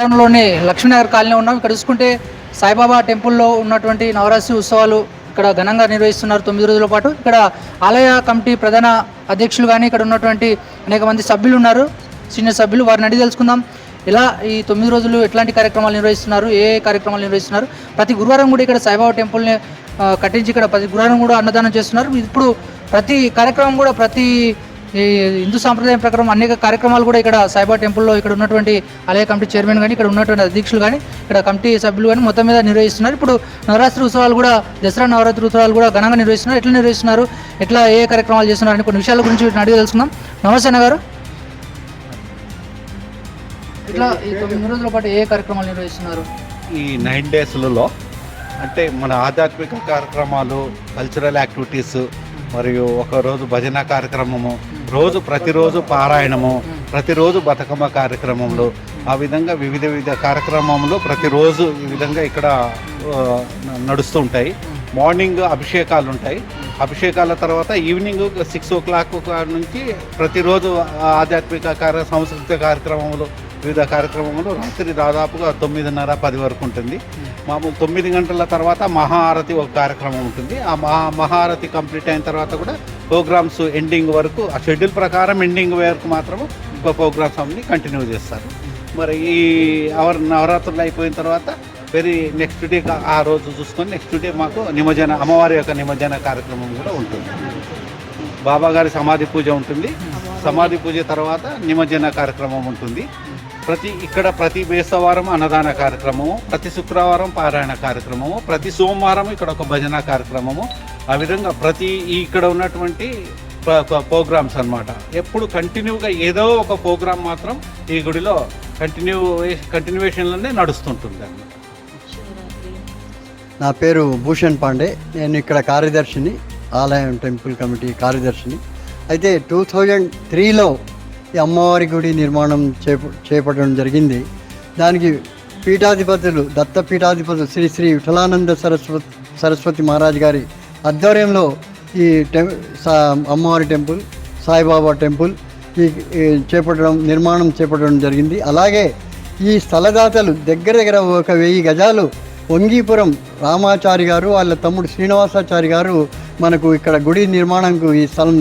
లోని లక్ష్మీనగర్ కాలనీ ఉన్నాం. ఇక్కడ చూసుకుంటే సాయిబాబా టెంపుల్లో ఉన్నటువంటి నవరాత్రి ఉత్సవాలు ఇక్కడ ఘనంగా నిర్వహిస్తున్నారు తొమ్మిది రోజుల పాటు. ఇక్కడ ఆలయ కమిటీ ప్రధాన అధ్యక్షులు కానీ ఇక్కడ ఉన్నటువంటి అనేక మంది సభ్యులు ఉన్నారు. సీనియర్ సభ్యులు వారిని అడిగి తెలుసుకుందాం. ఇలా ఈ తొమ్మిది రోజులు ఎట్లాంటి కార్యక్రమాలు నిర్వహిస్తున్నారు? ఏ కార్యక్రమాలు నిర్వహిస్తున్నారు? ప్రతి గురువారం కూడా ఇక్కడ సాయిబాబా టెంపుల్ని కట్టించి ఇక్కడ ప్రతి గురువారం కూడా అన్నదానం చేస్తున్నారు. ఇప్పుడు ప్రతి కార్యక్రమం కూడా ప్రతి ఈ హిందూ సాంప్రదాయం ప్రకారం అనేక కార్యక్రమాలు కూడా ఇక్కడ సాయిబాబా టెంపుల్లో ఇక్కడ ఉన్నటువంటి ఆలయ కమిటీ చైర్మన్ కానీ ఇక్కడ ఉన్నటువంటి అధ్యక్షులు కానీ ఇక్కడ కమిటీ సభ్యులు కానీ మొత్తం మీద నిర్వహిస్తున్నారు. ఇప్పుడు నవరాత్రి ఉత్సవాలు కూడా దసరా నవరాత్రి ఉత్సవాలు కూడా ఘనంగా నిర్వహిస్తున్నారు. ఎట్లా నిర్వహిస్తున్నారు? ఎట్లా ఏ కార్యక్రమాలు చేస్తున్నారు అని కొన్ని విషయాల గురించి వీటిని అడిగి తెలుసుకుందాం. నమస్తే గారు. ఇట్లా ఈ తొమ్మిది రోజుల పాటు ఏ కార్యక్రమాలు నిర్వహిస్తున్నారు? ఈ నైన్ డేస్లలో అంటే మన ఆధ్యాత్మిక కార్యక్రమాలు కల్చరల్ యాక్టివిటీస్ మరియు ఒకరోజు భజన కార్యక్రమము రోజు ప్రతిరోజు పారాయణము ప్రతిరోజు బతుకమ్మ కార్యక్రమంలో ఆ విధంగా వివిధ వివిధ కార్యక్రమంలో ప్రతిరోజు ఈ విధంగా ఇక్కడ నడుస్తూ ఉంటాయి. మార్నింగ్ అభిషేకాలు ఉంటాయి. అభిషేకాల తర్వాత ఈవినింగ్ సిక్స్ ఓ క్లాక్ నుంచి ప్రతిరోజు ఆధ్యాత్మిక కార్య సాంస్కృతిక కార్యక్రమంలో వివిధ కార్యక్రమంలో రాత్రి దాదాపుగా తొమ్మిదిన్నర పది వరకు ఉంటుంది. మామూలు తొమ్మిది గంటల తర్వాత మహారతి ఒక కార్యక్రమం ఉంటుంది. ఆ మహా మహారతి కంప్లీట్ అయిన తర్వాత కూడా ప్రోగ్రామ్స్ ఎండింగ్ వరకు ఆ షెడ్యూల్ ప్రకారం ఎండింగ్ వరకు మాత్రం ఇంకో ప్రోగ్రామ్స్ అన్ని కంటిన్యూ చేస్తారు. మరి ఈ అవర్ నవరాత్రులు అయిపోయిన తర్వాత వెరీ నెక్స్ట్ డే ఆ రోజు చూసుకొని నెక్స్ట్ డే మాకు నిమజ్జన అమ్మవారి యొక్క నిమజ్జన కార్యక్రమం కూడా ఉంటుంది. బాబాగారి సమాధి పూజ ఉంటుంది. సమాధి పూజ తర్వాత నిమజ్జన కార్యక్రమం ఉంటుంది. ప్రతి ఇక్కడ ప్రతి బేసవారం అన్నదాన కార్యక్రమము ప్రతి శుక్రవారం పారాయణ కార్యక్రమము ప్రతి సోమవారం ఇక్కడ ఒక భజన కార్యక్రమము ఆ విధంగా ప్రతి ఇక్కడ ఉన్నటువంటి ప్రోగ్రామ్స్ అన్నమాట. ఎప్పుడు కంటిన్యూగా ఏదో ఒక ప్రోగ్రామ్ మాత్రం ఈ గుడిలో కంటిన్యూ కంటిన్యూషన్లోనే నడుస్తుంటుంది అనమాట నా పేరు భూషణ్ పాండే. నేను ఇక్కడ కార్యదర్శిని ఆలయం టెంపుల్ కమిటీ కార్యదర్శిని. అయితే టూ థౌజండ్ త్రీలో ఈ అమ్మవారి గుడి నిర్మాణం చేప చేపట్టడం జరిగింది. దానికి పీఠాధిపతులు దత్త పీఠాధిపతులు శ్రీ శ్రీ విఠలానంద సరస్వతి సరస్వతి మహారాజ్ గారి ఆధ్వర్యంలో ఈ టెం సా- అమ్మవారి టెంపుల్ సాయిబాబా టెంపుల్ ఈ చేపట్టడం నిర్మాణం చేపట్టడం జరిగింది. అలాగే ఈ స్థలదాతలు దగ్గర దగ్గర ఒక వెయ్యి గజాలు వంగీపురం రామాచారి గారు వాళ్ళ తమ్ముడు శ్రీనివాసాచారి గారు మనకు ఇక్కడ గుడి నిర్మాణంకు ఈ స్థలం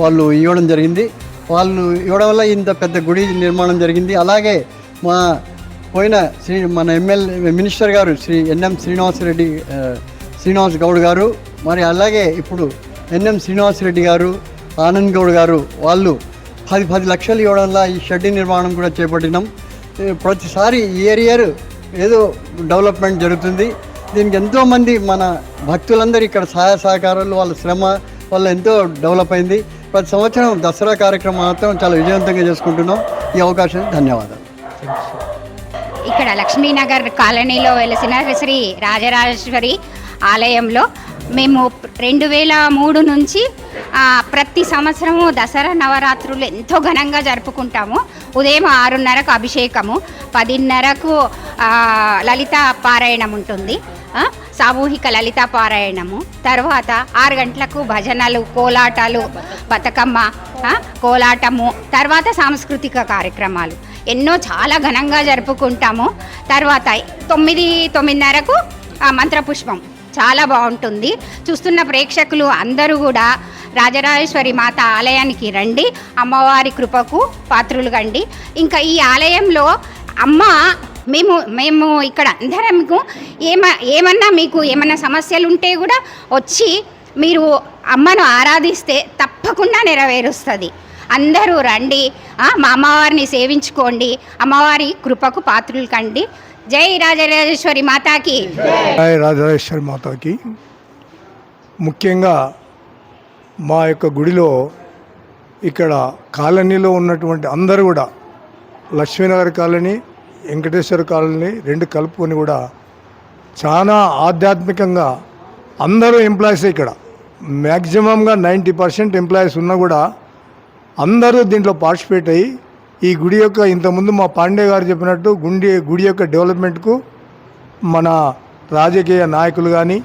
వాళ్ళు ఇవ్వడం జరిగింది. వాళ్ళు ఇవ్వడం వల్ల ఇంత పెద్ద గుడి నిర్మాణం జరిగింది. అలాగే మా పోయిన శ్రీ మన ఎమ్మెల్యే మినిస్టర్ గారు శ్రీ ఎన్ఎం శ్రీనివాసరెడ్డి శ్రీనివాస్ గౌడ్ గారు మరి అలాగే ఇప్పుడు ఎన్ఎం శ్రీనివాసరెడ్డి గారు ఆనంద్ గౌడ్ గారు వాళ్ళు పది పది లక్షలు ఇవ్వడం వల్ల ఈ షెడ్ నిర్మాణం కూడా చేపట్టినాం. ప్రతిసారి ఇయర్ ఇయర్ ఏదో డెవలప్మెంట్ జరుగుతుంది. దీనికి ఎంతోమంది మన భక్తులందరూ ఇక్కడ సహాయ సహకారాలు వాళ్ళ శ్రమ వల్ల ఎంతో డెవలప్ అయింది. ప్రతి సంవత్సరం దసరా కార్యక్రమం మాత్రం చాలా విజయవంతంగా చేసుకుంటున్నాం. ఈ అవకాశానికి ధన్యవాదాలు. ఇక్కడ లక్ష్మీనగర్ కాలనీలో వెలిసిన శ్రీ రాజరాజేశ్వరి ఆలయంలో మేము రెండు వేల మూడు నుంచి ప్రతి సంవత్సరము దసరా నవరాత్రులు ఎంతో ఘనంగా జరుపుకుంటాము. ఉదయం ఆరున్నరకు అభిషేకము పదిన్నరకు లలిత పారాయణం ఉంటుంది. సామూహిక లలిత పారాయణము తర్వాత ఆరు గంటలకు భజనలు కోలాటాలు బతుకమ్మ కోలాటము తర్వాత సాంస్కృతిక కార్యక్రమాలు. ఎన్నో చాలా ఘనంగా జరుపుకుంటాము. తర్వాత తొమ్మిది తొమ్మిదిన్నరకు మంత్రపుష్పం. చాలా బాగుంటుంది. చూస్తున్న ప్రేక్షకులు అందరూ కూడా రాజరాజేశ్వరి మాత ఆలయానికి రండి. అమ్మవారి కృపకు పాత్రులు కండి. ఇంకా ఈ ఆలయంలో అమ్మ మేము మేము ఇక్కడ అందరంకు ఏమ ఏమన్నా మీకు ఏమన్నా సమస్యలు ఉంటే కూడా వచ్చి మీరు అమ్మను ఆరాధిస్తే తప్పకుండా నెరవేరుస్తుంది. అందరూ రండి. మా అమ్మవారిని సేవించుకోండి. అమ్మవారి కృపకు పాత్రులు కండి. జై రాజరాజేశ్వరి మాతాకి. జై రాజరాజేశ్వరి మాతాకి. ముఖ్యంగా మా యొక్క గుడిలో ఇక్కడ కాలనీలో ఉన్నటువంటి అందరూ కూడా లక్ష్మీనగర్ కాలనీ వెంకటేశ్వర కాలనీ రెండు కలుపుకొని కూడా చాలా ఆధ్యాత్మికంగా అందరూ ఎంప్లాయీస్ ఇక్కడ. మ్యాక్సిమంగా నైంటీ పర్సెంట్ ఎంప్లాయీస్ ఉన్నా కూడా అందరూ దీంట్లో పార్టిసిపేట్ అయ్యి ఈ గుడి యొక్క ఇంతకుముందు మా పాండే గారు చెప్పినట్టు గుండి గుడి యొక్క డెవలప్మెంట్కు మన రాజకీయ నాయకులు కానీ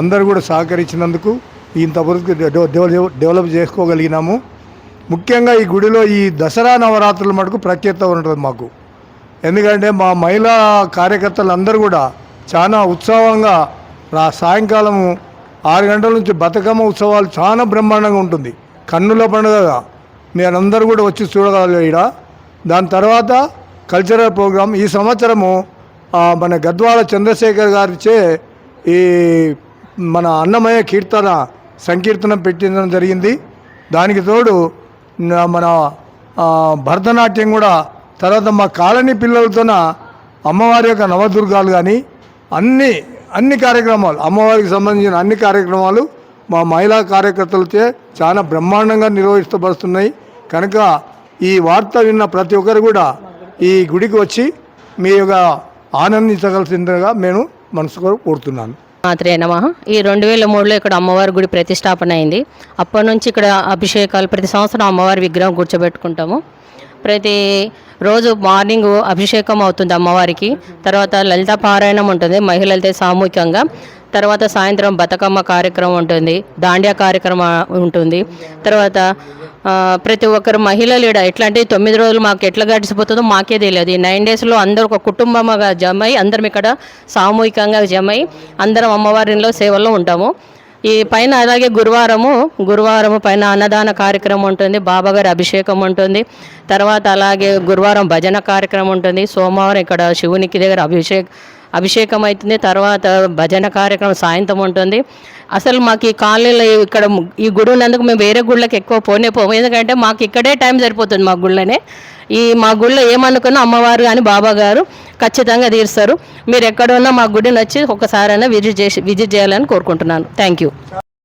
అందరూ కూడా సహకరించినందుకు ఇంతవరకు డెవలప్ చేసుకోగలిగినాము. ముఖ్యంగా ఈ గుడిలో ఈ దసరా నవరాత్రుల మటుకు ప్రత్యేకత ఉంటుంది మాకు. ఎందుకంటే మా మహిళా కార్యకర్తలు అందరూ కూడా చాలా ఉత్సాహంగా రా సాయంకాలము ఆరు గంటల నుంచి బతుకమ్మ ఉత్సవాలు చాలా బ్రహ్మాండంగా ఉంటుంది. కన్నుల పండుగగా. మీరందరూ కూడా వచ్చి చూడగలరు ఇక్కడ దాని తర్వాత కల్చరల్ ప్రోగ్రామ్ ఈ సంవత్సరము మన గద్వాల చంద్రశేఖర్ గారిచే ఈ మన అన్నమయ కీర్తన సంకీర్తన పెట్టించడం జరిగింది. దానికి తోడు మన భరతనాట్యం కూడా తర్వాత మా కాలనీ పిల్లలతోన అమ్మవారి యొక్క నవదుర్గాలు కానీ అన్ని అన్ని కార్యక్రమాలు అమ్మవారికి సంబంధించిన అన్ని కార్యక్రమాలు మా మహిళా కార్యకర్తలచే చాలా బ్రహ్మాండంగా నిర్వహిస్తబడుతున్నాయి. కనుక ఈ వార్త విన్న ప్రతి ఒక్కరు కూడా ఈ గుడికి వచ్చి మీ యొక్క ఆనందించగలసిందిగా నేను మనసుగా కోరుతున్నాను. మాత్రే నమ. ఈ రెండు వేల మూడులో ఇక్కడ అమ్మవారి గుడి ప్రతిష్టాపన అయింది. అప్పటి నుంచి ఇక్కడ అభిషేకాలు ప్రతి సంవత్సరం అమ్మవారి విగ్రహం కూర్చోబెట్టుకుంటాము. ప్రతి రోజు మార్నింగ్ అభిషేకం అవుతుంది అమ్మవారికి. తర్వాత లలిత పారాయణం ఉంటుంది మహిళలతో సామూహికంగా. తర్వాత సాయంత్రం బతుకమ్మ కార్యక్రమం ఉంటుంది దాండియా కార్యక్రమం ఉంటుంది. తర్వాత ప్రతి ఒక్కరు మహిళలు ఈడ ఎట్లా అంటే తొమ్మిది రోజులు మాకు ఎట్లా గడిచిపోతుందో మాకే తెలియదు. ఈ నైన్ డేస్లో అందరూ ఒక కుటుంబంగా జమై అందరం ఇక్కడ సామూహికంగా జమై అందరం అమ్మవారిలో సేవల్లో ఉంటాము. ఈ పైన అలాగే గురువారము గురువారము పైన అన్నదాన కార్యక్రమం ఉంటుంది బాబాగారి అభిషేకం ఉంటుంది. తర్వాత అలాగే గురువారం భజన కార్యక్రమం ఉంటుంది. సోమవారం ఇక్కడ శివునికి దగ్గర అభిషేక్ అభిషేకం అవుతుంది తర్వాత భజన కార్యక్రమం సాయంత్రం ఉంటుంది. అసలు మాకు ఈ కాలనీలో ఇక్కడ ఈ గుడి ఉన్నందుకు మేము వేరే గుళ్ళకి ఎక్కువ పోనే పోము. ఎందుకంటే మాకు ఇక్కడే టైం సరిపోతుంది మా గుళ్ళనే. ఈ మా గుళ్ళో ఏమనుకున్నా అమ్మవారు కానీ బాబా గారు ఖచ్చితంగా తీరుస్తారు. మీరు ఎక్కడ ఉన్నా మా గుడిని వచ్చి ఒకసారైనా విజిట్ చేసి విజిట్ చేయాలని కోరుకుంటున్నాను. Thank you